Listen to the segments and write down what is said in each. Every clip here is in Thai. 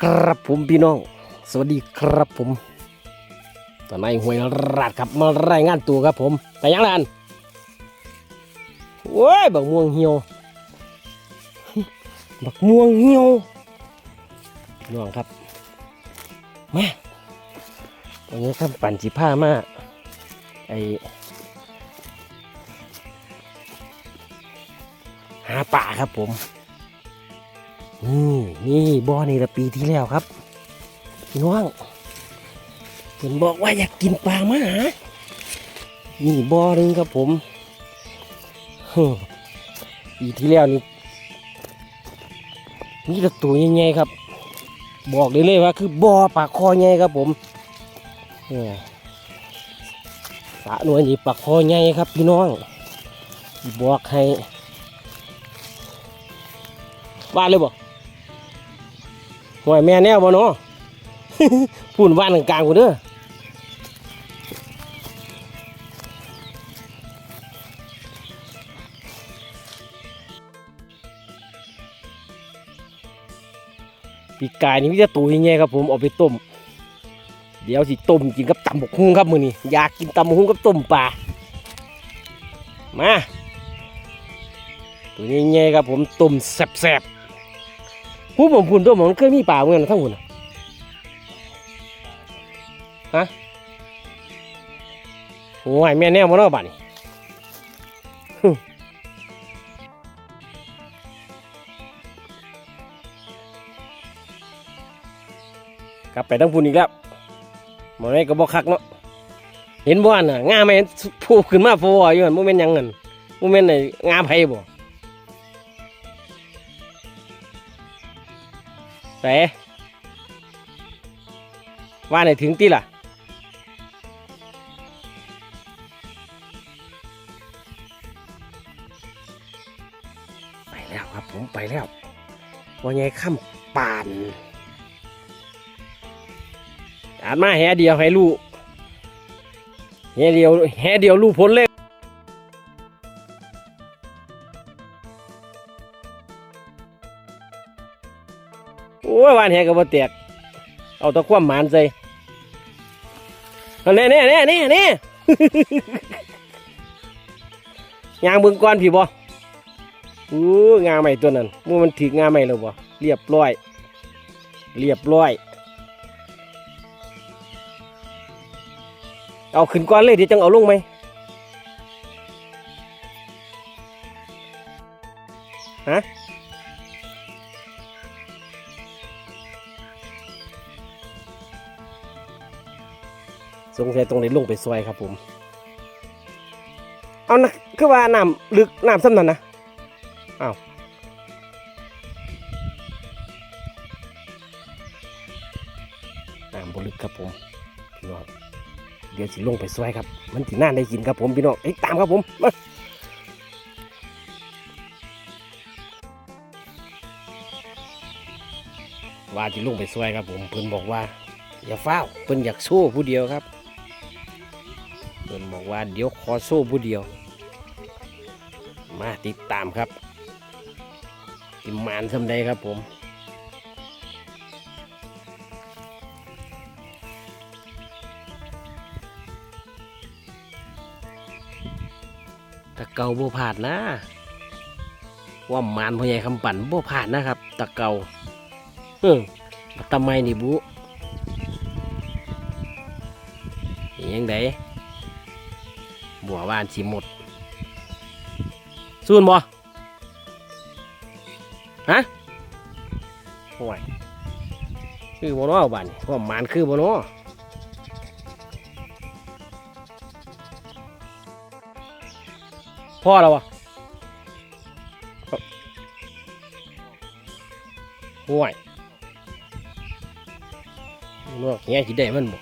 ครับผมพี่น้อง สวัสดีครับผมตอนนี้หวยราดครับมารายงานตัวครับผมแต่ยังไงอันโอ้ยบักม่วงเหี่ยวบักม่วงเหี่ยวพี่น้องครับมาวันนี้ข้าปั่นจีผ้ามาไอหาป่าครับผม นี่นี่บ่อนี่ละปีที่แล้วครับพี่น้องเห็นบอกว่าอยากกินปลามาหานี่บ่อนึงครับผมฮึ่มปีที่แล้วนี่นี่ละตัวใหญ่ๆครับ บอกได้เลยว่า คือบ่อปลาคอใหญ่ครับผมเนี่ยสะหน่วยนี่ปลาคอใหญ่ครับ พี่น้องบอกให้ว่าเลยบ่ ห่วยแม่แนวบ่เนาะพูนว่านกลางกูเด้อปีกายนี่มีแต่ตัวใหญ่ครับผมเอาไปต้ม เดี๋ยวสิต้มกินกับตำบกหุ่งครับมือนี้อยากกินตำบกหุ่งกับต้มปลามาตัวใหญ่ๆครับผมต้มแซ่บๆ ผู้ผมพูนตัวมันเคยมีป่าเหมือนกันทั้งหมดน่ะฮะโอ้ยแม่แน่มาเนาะบ้านนี้ฮึกลับไปทั้งพูนอีกแล้วหมอนี่ก็บอกคักเนาะเห็นบ่อันน่ะงาไม่เห็นพูขึ้นมาโฟอยู่หั่นโมเมนต์ยังเงินโมเมนต์ไหนงาไผบ่ เสว่าไหนถึงตีล่ะไปแล้วครับผมไปแล้วว่าไงข้ามป่านอาดมาแห่เดียวให้ลูกแห่เดียวแห่เดียวลูกพ้นเลยานแหก็บ่แตก เอาตะความหมานใส่เอาแน่แน่แน่แน่แน่ยางเบิ่งก่อนพี่บ่อู้งาใหม่ตัวนั้นมูมันถึกงาใหม่แล้วบ่เรียบร้อย เรียบร้อย เอาขึ้นก่อนเลยเดี๋ยวจังเอาลงไหมฮะ สงสัยตรงนี้ลงไปซอยครับผม เอานะคือว่าน้ำลึกน้ำซ้ำนั่นนะอ้าวน้ำบลึกครับผมพี่น้องเดี๋ยวสิลงไปซอยครับ มันสิน่าได้กินครับผมพี่น้องเอ้ตามครับผมมาว่าจะลงไปซอยครับผมเพิ่นบอกว่า อย่าเฝ้าเพิ่นอยากโซ่ผู้เดียวครับ เพิ่นบอกว่าเดี๋ยวขอโซ่ผู้เดียว มาติดตามครับติมานสำใดครับผมตะเกาบ่ผาดนะ ว่ามานพ่อใหญ่คำปั่นบ่ผาดนะครับ ตะเกาเออทำไมนี่บุยังได บัววานสิหมดซูนบ่ฮะโอ้ยคือบ่เน้อบ้านพ่อมานคือบ่เน้อพ่อแล้ววะโอ้ยนอกเงี้ยสิได้มันบ่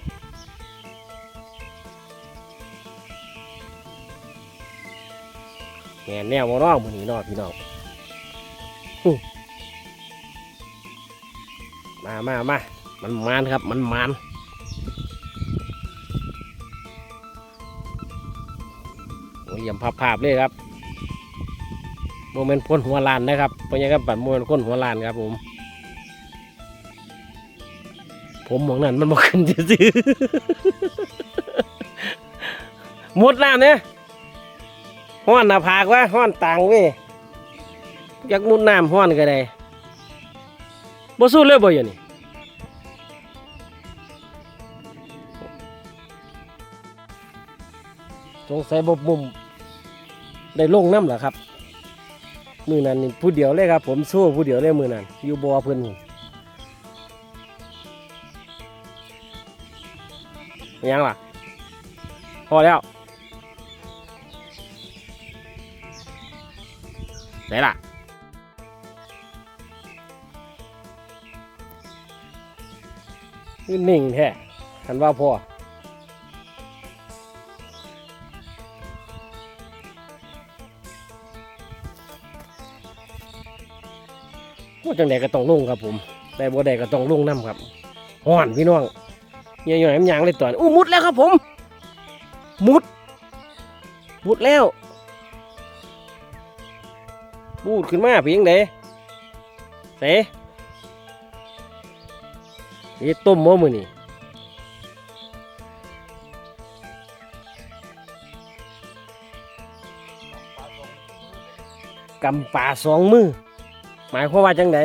แง่แนวมาน้องมือนี้นอพี่น้องมามามามันมานครับ มันมานโอ้ยเหลี่ยมภาพๆเลยครับโมเมนต์พ่นหัวลานนะครับเพราะงั้นครับปัดโมเมนต์พ่นหัวลานครับผม ผมมองนั้นมันบ่ขึ้นซื่อๆมุดน้ำเนี่ย ห้อนหน้าผากวะห้อนต่างเว้ยอยากมุดน้ำห้อนก็ได้บ่สู้เลยบ่อย่างนี้สงสัยบบมุมได้ลงน้ำเหรอครับ มือนั้นผู้เดียวเลยครับ ผมสู้ผู้เดียวเลยมือนั้นอยู่บ่อเพิ่นนี่ยังล่ะ พอแล้ว ไหนล่ะนี่นิ่งแท้หันว่าพอว่าจังใดก็ต้องลงครับผมได้บ่ได้ก็ต้องลงน้ำครับห่อนพี่น้องเงี้ยๆน้ำยางเลยตอนอู้มุดแล้วครับผม มุด มุดแล้ว บูดขึ้นมาเพียงเดเสนี่ต้มหม้อมือนี่กำป่าสองมือ หมายความว่าจังได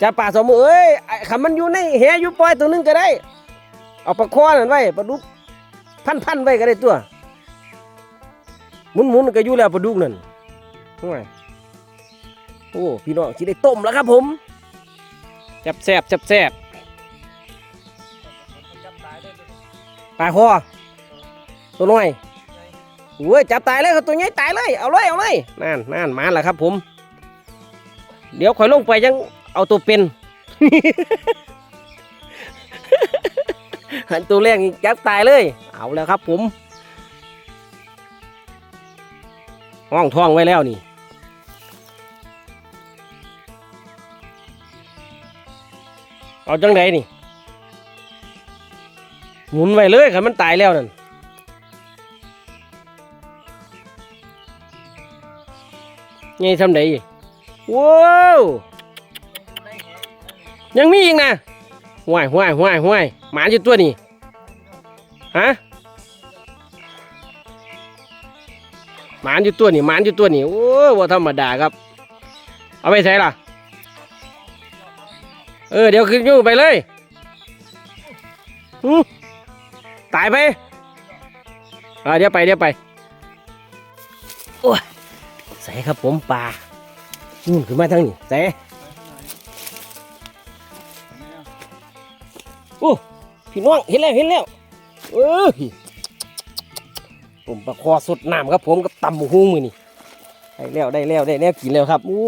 จะป่าสองมือเอ้ยคำมันอยู่ในแหอยู่ปล่อยตัวนึงก็ได้ เอาปลาคอนั่นไว้ปลาดุกพันพันๆไว้ก็ได้ตัว หมุนหมุนก็อยู่แล้วปลาดุกนั่นทำไมโอ้พี่น้องที่ได้ต้มแล้วครับผมแซ่บแซบแซ่บแซ่บปลาคอตัวน้อยโอ้ยจับตายเลยตัวใหญ่ตายเลยเอาเลยเอาเลยนั่นนั่นมาแล้วครับผม เดี๋ยวข่อยลงไปยังเอาตัวเป็นหันตัวแรกจับตายเลย เอาแล้วครับผม ห้องท้องไว้แล้วนี่เอาจังไดนี่หมุนไว้เลยคันมันตายแล้วนั่นไงทำไดว้าวยังมีอีกนะห้วยห้วยห้วยห้วยหมาอยู่ตัวนี้ฮะ หมาอยู่ตัวนี้หมาอยู่ตัวนี้โอ้ว่าธรรมดาครับ เอาไปใส่ล่ะ เออเดี๋ยวขึ้นยู่ไปเลยหือตายไปอ่าเดี๋ยวไปเดี๋ยวไปโอ้ยใส่ครับผมปลานู่นขึ้นมาทางนี้ใส่โอ้พี่น้องเห็นแล้วเห็นแล้วเออ ผมปลาคอสดน้ำครับผมกับตำหมูฮูมือนี่ได้แล้วได้แล้วได้แล้วกินแล้วครับโอ้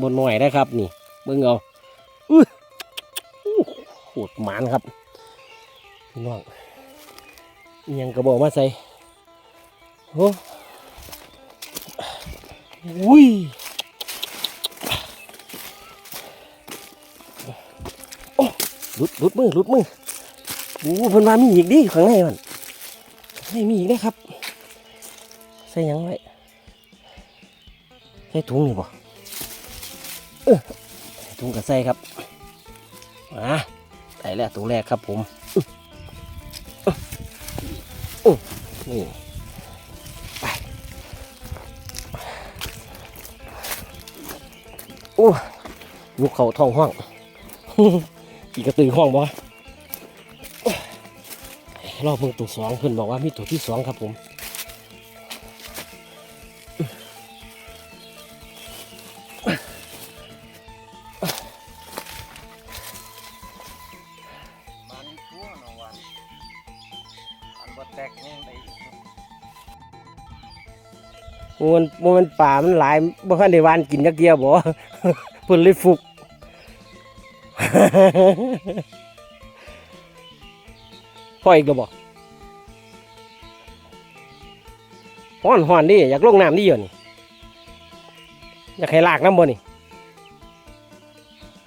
บนหน่อยได้ครับนี่เบิ่งเอาอื้อโหดหมานครับพี่น้องยังกระบอกมาใส่โอ้อุ้ยหลุดหลุดมือหลุดมือโอ้เพิ่นว่ามีอีกดิข้างในมัน ข้างในมีอีกได้ครับ ใส่ยังไว้ใส่ถุงนี่บ่เออใส่ถุงกับใส่ครับมาได้แล้วตัวแรกครับผมอื้ออื้อนี่ไปโอ้ยุกเขาท้องห้องอีกกระตือห้องบ่วะโอ้ย รอบเบิ่งตัวสองเพิ่อนบอกว่ามีตัวที่สองครับผมมันมันป่ามันหลายบ่คันได้วานกินจักเกียบ่เพิ่นเลยฟุก พ่ออีกแล้วบ่ฮ้อนฮ้อนดิอยากลงน้ำดิอยู่นี่อยากให้ลากน้ำบ่นี่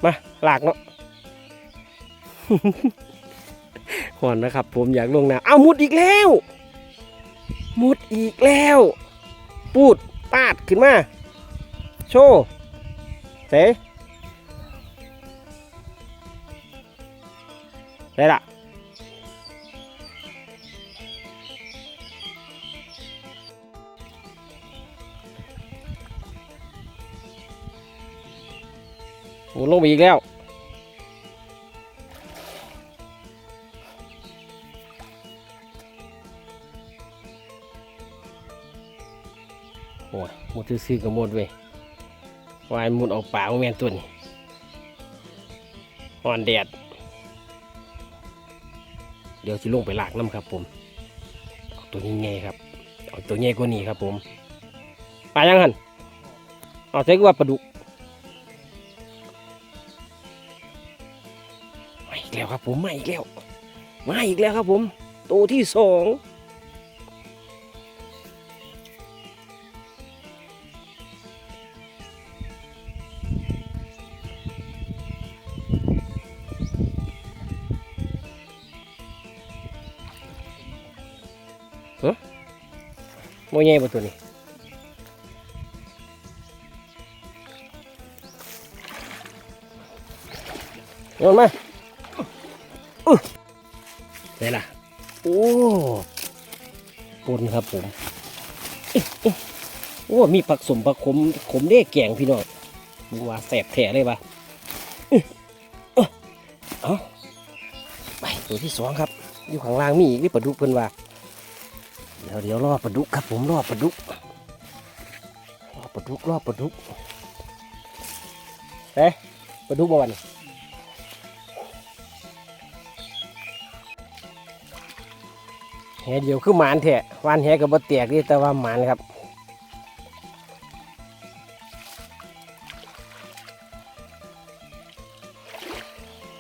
มาลากเนาะฮ้อนนะครับ ผมอยากลงน้ำเอามุดอีกแล้ว มุดอีกแล้ว ปูดปาดขึ้นมา โชว์ใจเต้ได้ละ โอ้ลงไปอีกแล้วโอ้ยหมดซื้อกับหมดเว้ยวายหมุดออกปากแมนตัวนี้อ่อนแดด เดี๋ยวสิลงไปลากน้ำครับผมเอาตัวนี้ไงครับเอาตัวใหญ่กว่านี้ครับผม ปลายังหันเอาใช้กว่าปลาดุก แล้วครับ ผมมาอีกแล้ว มาอีกแล้วครับผม ตัวที่สองโมเย่บ่ตัวนี้โยนมา ได้ละโอ้ปนครับผมโอ้มีผักสมผักขมขมเด้แกงพี่น้องมึงว่าแสบแผลเลยปะเอ้อเอาไปตัวที่สองครับ อยู่ข้างล่างมีอีกนี่ปลาดุกเพิ่นว่าเดี๋ยวเดี๋ยวรอปลาดุกครับ ผมรอปลาดุกรอปลาดุกรอปลาดุกเฮ้ปลาดุกมาวัน แหเดียวคือหมานแทะวานแหกับบะแตกนี่แต่ว่าหมานครับ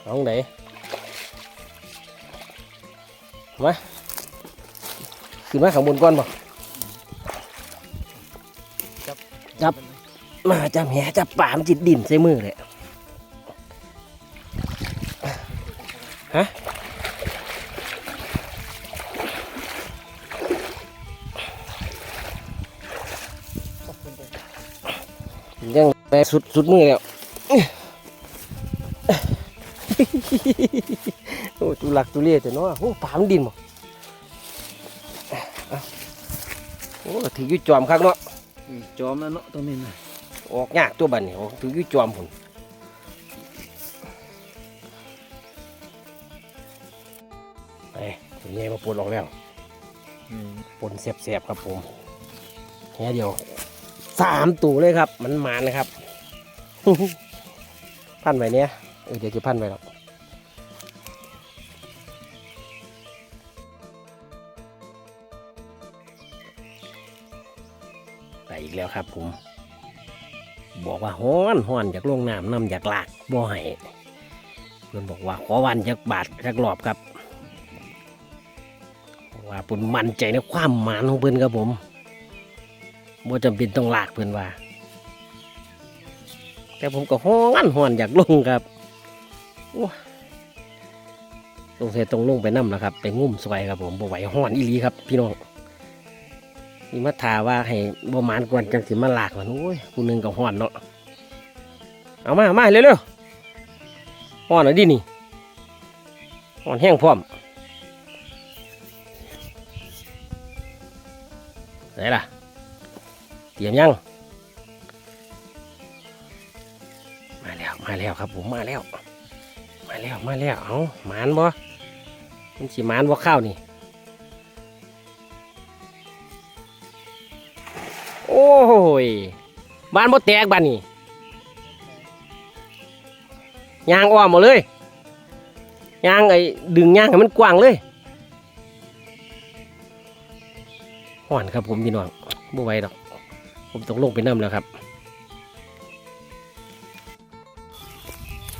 น้องไหนมาขึ้นมาข้างบนก่อนบ่จับ มาจับแหจับป่ามจิตดินใส่มือเลยฮะ ยังไปสุดสุดมือแล้วโอ้ตุลักตุเลียแต่เนาะโอ้ป่ามันดินบ่โอ้ถืออยุจอมคักเนาะจอมแล้วเนาะตรงนี้นะออกยากตัวบัดนี่ออกถืออยุจอมพุ่นไปตัวนี้มาปวดออกแล้วอืมปนเสียบๆครับผมแค่เดียว สามตัวเลยครับ มันมานะครับ พันไว้เนี้ยเออเดี๋ยวจะพันไว้หรอกไปอีกแล้วครับผม บอกว่าฮ้อนฮ้อนอยากลงน้ำน้ำอยากลากบ่ให้เพื่อนบอกว่าขอวันจากบาทจากรอบครับว่าปุ่นมั่นใจในความหมานของเพื่อนครับผม บ่จำเป็นต้องลากเพื่อนว่า แต่ผมก็ฮ้อนฮ้อนอยากลงครับโอ้ลงเสร็จตรงลงไปน้ำนะครับ ไปงุ่มซอยครับผมบ่ไหวฮ้อนอีหลีครับ พี่น้องนี่มาถาว่าให้บ่มานกวนจังสิมาลากมันโอ้ยผู้หนึงก็ฮ้อนเนาะเอามาเอามาเร็วๆฮ้อนหน่อยดินี่ฮ้อนแห้งพร้อมไหนล่ะ เตรียมยัง มาแล้วมาแล้วครับผมมาแล้ว มาแล้วมาแล้วเอาหมานบ่มันสิหมานบ่ข้าวนี่โอ้ยบ้านบ่แตกบ้านนี่ยางอ้อมหมดเลยยางไอ้ดึงยางให้มันกว้างเลยห่อนครับผมพี่น้องบ่ไหวดอก ผมต้องลงไปน้ำแล้วครับ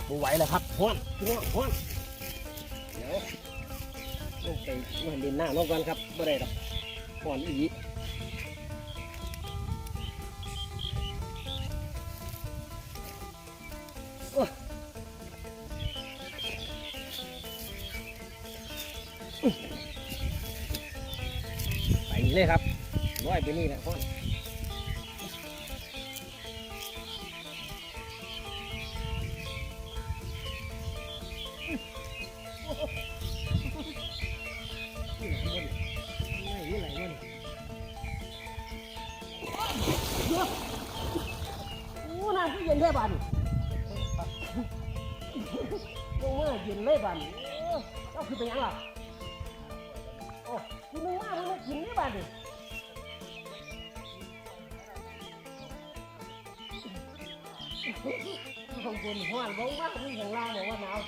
บ่ไหวแล้วครับพ้นพี่น้นเดี๋ยวลงไปนอนเล่นหน้าน้องกันครับบ่ได้หรอกห่อนอีก โอ้านเจ้าคือเป็นยังล่ะโอ้คุณนึงมามันมากินนี่บ้านดิข้างบนห้อนบ้องบ้างมีข้างล่างบอกว่าหนาว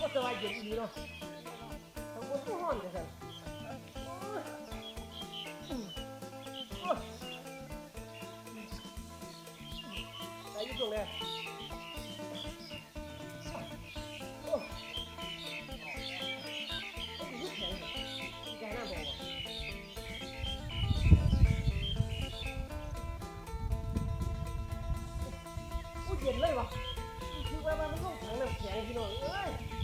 ก็สบายเย็นดีเนาะข้างบนก็ห้อนจังซั่นโไปอยู่ตรงไหนโอ้โอ้ยยุบแข็งใจหน้าแดงว่ะโ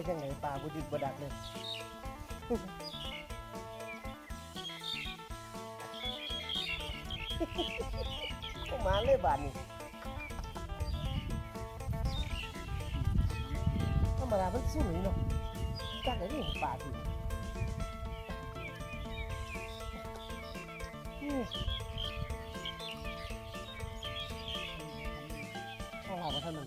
ไม่ได้จังไหนปลาบุดึกบดักเลยเข้ามาเลยบานนี่ธรรมดามันสู้เลยเนาะจักเลยนี่ป่าถึงนี่ข้าวหลามมาท่านมัน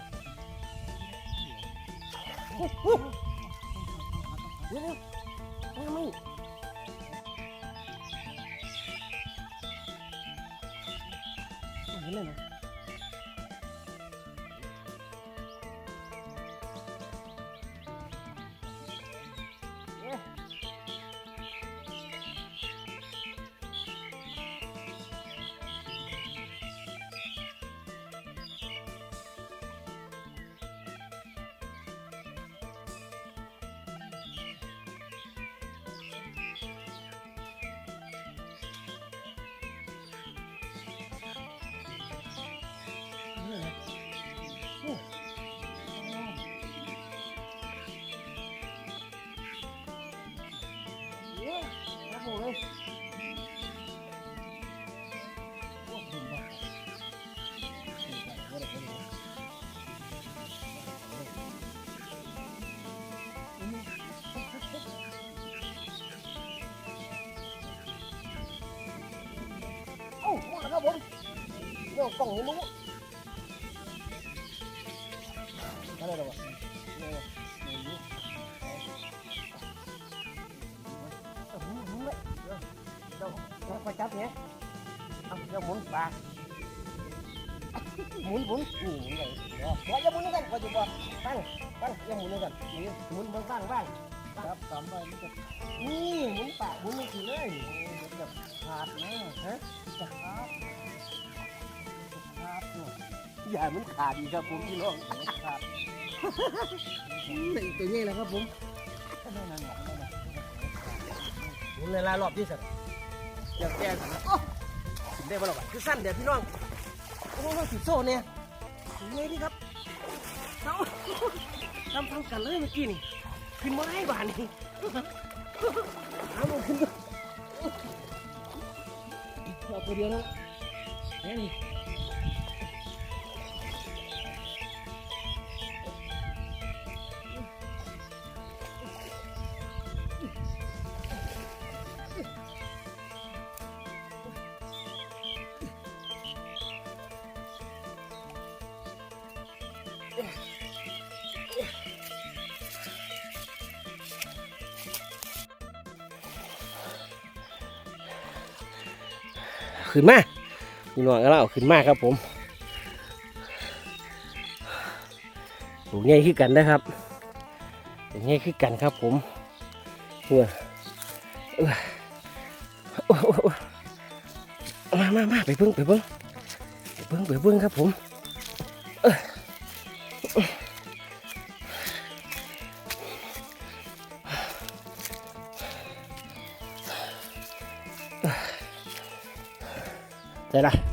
เดี๋ยกล่องนี้มั้งอะไรหรอวะไปจับเนี่ยเอาเดี๋ยวหมุนปากหมุนหมุนหมุนเลยเดี๋ยวบอกอย่าหมุนกันพอจะบอกตั้งตั้งอย่าหมุนกันนี่หมุนบนบ้างบ้างครับสามใบมันจะนี่หมุนปากหมุนไม่ถึงเลยมันจะขาดนะฮะจะขาด อย่ามันขาดอีกครับผมพี่น้องขาดนี่ตัวนี้แหละครับผมหมุนเลยลารอบที่สุดอยากแก้กันนะโอ้ถึงได้บ่หรอกคือสั้นเดี๋ยวพี่น้องโอ้โหสิโซ่เนี่ยถึงไงดีครับเอาทำทำกันเลยเมื่อกี้นี่ขึ้นมาได้บานนี่เอาลงขึ้นด้วยเอาตัวเดียวนะเนี่ยนี่ ขึ้นมาพี่น้องก็เอาขึ้นมาครับผมตัวใหญ่ขึ้นกันนะครับตัวใหญ่ขึ้นกันครับผมเพื่อเออมามามาไปเบิ้งไปเบิ้งไปเบิ้งไปเบิ้งครับผมเอ้ย ได้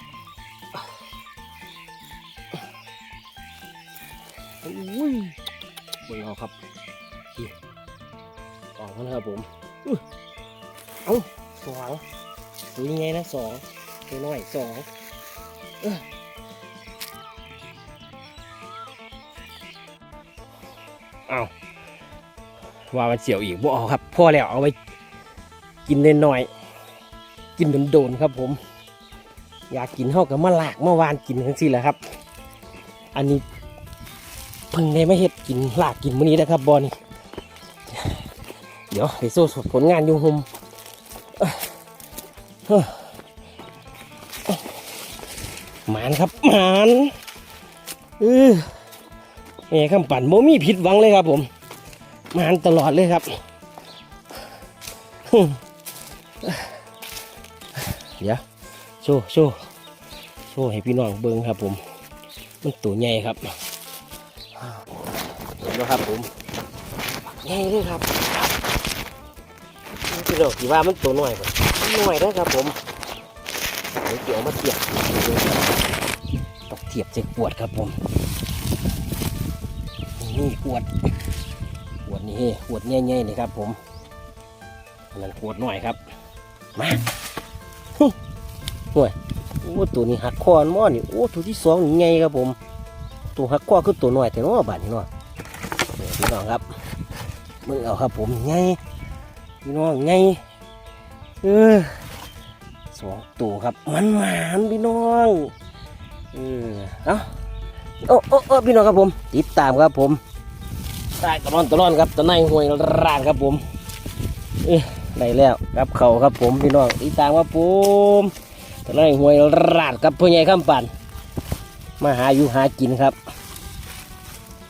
บนเอาครับออกมาแล้วครับผมเอ้าสองตัวยังไงนะสองตัวน้อยสองเอ้อเอาว่ามันเสียวอีกบ่เอาครับพ่อแล้วเอาไว้กินเล่นหน่อย กินโดนๆครับผม อยากกินเท่ากับมะลากเมื่อวานกินทั้งสิ้นแหละครับ อันนี้ เพิ่งได้มาเฮ็ดกินหลากกินมื้อนี้นะครับบอนี่เดี๋ยวไปสู้ผลงานอยุ่งหุมหมานครับหมานเออแม่คำปั่นโมมีผิดหวังเลยครับผมหมานตลอดเลยครับเดี๋ยวโชว์โชว์โชว์ให้พี่น้องเบิ้งครับผม มันตัวใหญ่ครับ เห็นแล้วครับผมใหญ่เลยครับพี่น้องที่ว่ามันตัวน้อยบ่น้อยนะครับผมเดี๋ยวเกี่ยวมาเทียบต้องเทียบเจ็กปวดครับผมนี่ขวดขวดนี่ขวดใหญ่ๆนี่ครับผมอันนั้นขวดน้อยครับมาโอ้ตัวนี้หักคออันหม้อนี่โอ้ตัวที่สองนี่ไงครับผม ตัวหักคอคือตัวน้อยแต่น้อบาดนี่เนาะพี่น้องครับมึงเอาครับผมไงพี่น้องไงเออสองตัวครับมันหมานพี่น้องเออเอาโอ้โอ้โอ้พี่น้องครับผม ติดตามครับผมใต้ตะลอนตะลอนครับตะในห้วยร้านครับผมเออได้แล้วครับเขาครับผมพี่น้องติดตามครับผมตอนนั้นหวยราดกับพ่อใหญ่ข้ามปั่น มาหาอยู่หากินครับ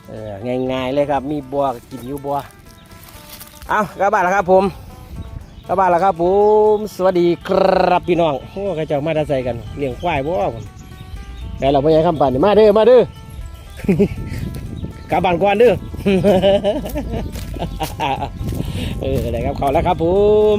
เออง่ายๆเลยครับ มีบัวกินอยู่บัวเอากลับานแล้วครับผมกลับานแล้วครับผม สวัสดีครับพี่น้องโอ้กระเจ้ามาได้ใส่กันเลี้ยงควายบ่ผมแต่เราพ่อใหญ่ข้ามปั่นมาเด้อมาเด้อกลับบ้านก่อนเด้อเออได้ครับเขาแล้วครับผม